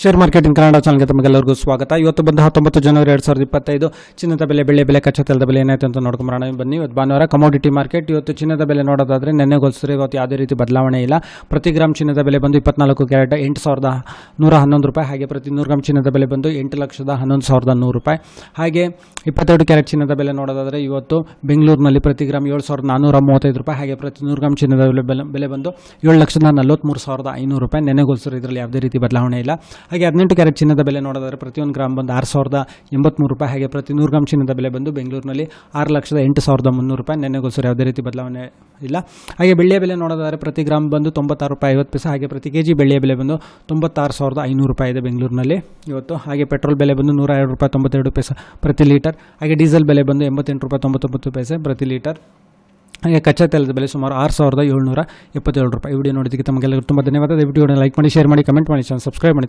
Share marketing Kannada ಚಾನಲ್ಗೆ ತಮಗೆಲ್ಲರಿಗೂ ಸ್ವಾಗತ. ಇವತ್ತು ಬಂದ ಹತ್ತೊಂಬತ್ತು ಜನವರಿ ಎರಡು ಸಾವಿರದ ಇಪ್ಪತ್ತೈದು, ಚಿನ್ನದ ಬೆಲೆ ಬೆಳೆ ಬೆಲೆ, ಕಚ್ಚಾ ತೆಲದ ಬೆಲೆ ಏನಾಯ್ತು ಅಂತ ನೋಡ್ಕೊಂಬರೋಣ ಬನ್ನಿ, ಇವತ್ತು ಭಾನುವಾರ ಕಮೋಡಿಟಿ ಮಾರ್ಕೆಟ್ ಇವತ್ತು ಚಿನ್ನದ ಬೆಲೆ ನೋಡೋದಾದ್ರೆ ನೆನ್ನೆ ಹೋಲಿಸಿದ್ರೆ ಇವತ್ತು ಯಾವುದೇ ರೀತಿ ಬದಲಾವಣೆ ಇಲ್ಲ. ಪ್ರತಿ ಗ್ರಾಮ್ ಚಿನ್ನದ ಬೆಲೆ ಬಂದು ಇಪ್ಪತ್ನಾಲ್ಕು ಕ್ಯಾರೆಟ್ ಎಂಟು ಸಾವಿರದ ನೂರ ಹನ್ನೊಂದು ರೂಪಾಯಿ, ಹಾಗೆ ಪ್ರತಿ ನೂರು ಗ್ರಾಮ್ ಚಿನ್ನದ ಬೆಲೆ ಬಂದು ಎಂಟು ಲಕ್ಷದ ಹನ್ನೊಂದು ಸಾವಿರದ ನೂರು ರೂಪಾಯಿ. ಹಾಗೆ ಇಪ್ಪತ್ತೆರಡು ಕ್ಯಾರೆಟ್ ಚಿನ್ನದ ಬೆಲೆ ನೋಡೋದಾದ್ರೆ ಇವತ್ತು ಬೆಂಗಳೂರಿನಲ್ಲಿ ಪ್ರತಿ ಗ್ರಾಮ್ ಏಳು ಸಾವಿರದ ನಾನ್ನೂರ ಮೂವತ್ತೈದು ರೂಪಾಯಿ, ಹಾಗೆ ಪ್ರತಿ ನೂರು ಗ್ರಾಮ್ ಚಿನ್ನದ ಬೆಲೆ ಬೆಲೆ ಬೆಲೆ ಬಂದು ಏಳು ಲಕ್ಷದ ನಲವತ್ತ್ಮೂರು ಸಾವಿರದ ಐನೂರು ರೂಪಾಯಿ. ನೆನೆಗೋಲ್ಸರು ಇದರಲ್ಲಿ ಯಾವುದೇ ರೀತಿ ಬದಲಾವಣೆ ಇಲ್ಲ. ಹಾಗೆ ಹದಿನೆಂಟು ಕ್ಯಾರೆಟ್ ಚಿನ್ನದ ಬೆಲೆ ನೋಡೋದಾದ್ರೆ ಪ್ರತಿಯೊಂದು ಗ್ರಾಮ್ ಬಂದು ಆರು ಸಾವಿರದ ಎಂಬತ್ತ್ಮೂರು ರೂಪಾಯಿ. ಹಾಗೆ ಪ್ರತಿ ನೂರು ಗ್ರಾಮ್ ಚಿನ್ನದ ಬೆಲೆ ಬಂದು ಬೆಂಗಳೂರಿನಲ್ಲಿ ಆರು ಲಕ್ಷದ ಎಂಟು ಸಾವಿರದ ಮುನ್ನೂರು ರೂಪಾಯಿ. ನೆನೆಗೋಲ್ಸರು ಯಾವುದೇ ರೀತಿ ಬದಲಾವಣೆ ಇಲ್ಲ. ಹಾಗೆ ಬೆಳ್ಳಿಯ ಬೆಲೆ ನೋಡೋದಾದ್ರೆ ಪ್ರತಿ ಗ್ರಾಮ್ ಬಂದು ತೊಂಬತ್ತಾರು ರೂಪಾಯಿ ಐವತ್ತು ಪೈಸೆ. ಹಾಗೆ ಪ್ರತಿ ಕೆ ಜಿ ಬೆಳ್ಳಿಯ ಬೆಲೆ ಬಂದು ತೊಂಬತ್ತಾರು ಸಾವಿರದ ಐನೂರು ರೂಪಾಯಿ ಇದೆ ಬೆಂಗಳೂರಿನಲ್ಲಿ ಇವತ್ತು. ಹಾಗೆ ಪೆಟ್ರೋಲ್ ಬೆಲೆ ಬಂದು ನೂರ ಎರಡು ರೂಪಾಯಿ ತೊಂಬತ್ತೆರಡು ಪೈಸೆ ಪ್ರತಿ ಲೀಟರ್. ಹಾಗೆ ಡೀಸೆಲ್ ಬೆಲೆ ಬಂದು ಎಂಬತ್ತೆಂಟು ರೂಪಾಯಿ ತೊಂಬತ್ತೊಂಬತ್ತು ಪೈಸೆ ಪ್ರತಿ ಲೀಟರ್. ಹಾಗೆ ಕಚ್ಚಾ ತೆಲದ ಬೆಲೆ ಸುಮಾರು ಆರು ಸಾವಿರದ ಏಳ್ನೂರ ಎಪ್ಪತ್ತೇಳು ರೂಪಾಯಿ. ವಿಡಿಯೋ ನೋಡಿದ್ದಕ್ಕೆ ತಮಗೆಲ್ಲರಿಗೂ ತುಂಬ ಧನ್ಯವಾದ. ವಿಡಿಯೋನ ಲೈಕ್ ಮಾಡಿ, ಶೇರ್ ಮಾಡಿ, ಕಮೆಂಟ್ ಮಾಡಿ ಸಬ್ಸ್ಕ್ರೈಬ್ ಮಾಡಿ.